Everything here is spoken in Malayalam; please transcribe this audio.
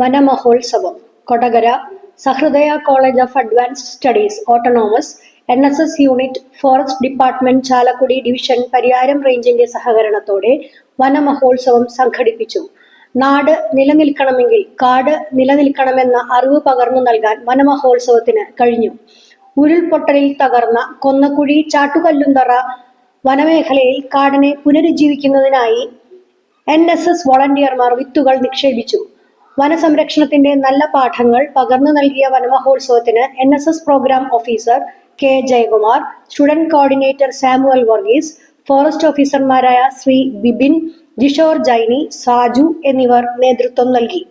Vanamahotsavam Kodakara Sahrudaya college of advanced studies autonomous N S S unit forest department Chalakudy division Pariyaram റേഞ്ചിന്റെ സഹകരണത്തോടെ വനമഹോത്സവം സംഘടിപ്പിച്ചു. നാട് നിലനിൽക്കണമെങ്കിൽ കാട് നിലനിൽക്കണമെന്ന അറിവ് പകർന്നു നൽകാൻ വനമഹോത്സവത്തിന് കഴിഞ്ഞു. ഉരുൾപൊട്ടലിൽ തകർന്ന കൊന്നക്കുഴി ചാട്ടുകല്ലുന്തറ വനമേഖലയിൽ കാടിനെ പുനരുജ്ജീവിക്കുന്നതിനായി എൻ എസ് എസ് വോളണ്ടിയർമാർ വിത്തുകൾ നിക്ഷേപിച്ചു. വനസംരക്ഷണത്തിന്റെ നല്ല പാഠങ്ങൾ പകർന്നു നൽകിയ വനമഹോത്സവത്തിന് N S S program officer K Jayakumar student coordinator Samuel Varghese forest ഓഫീസർമാരായ ശ്രീ ബിബിൻ ജിഷോർ ജൈനി സാജു എന്നിവർ നേതൃത്വം നൽകി.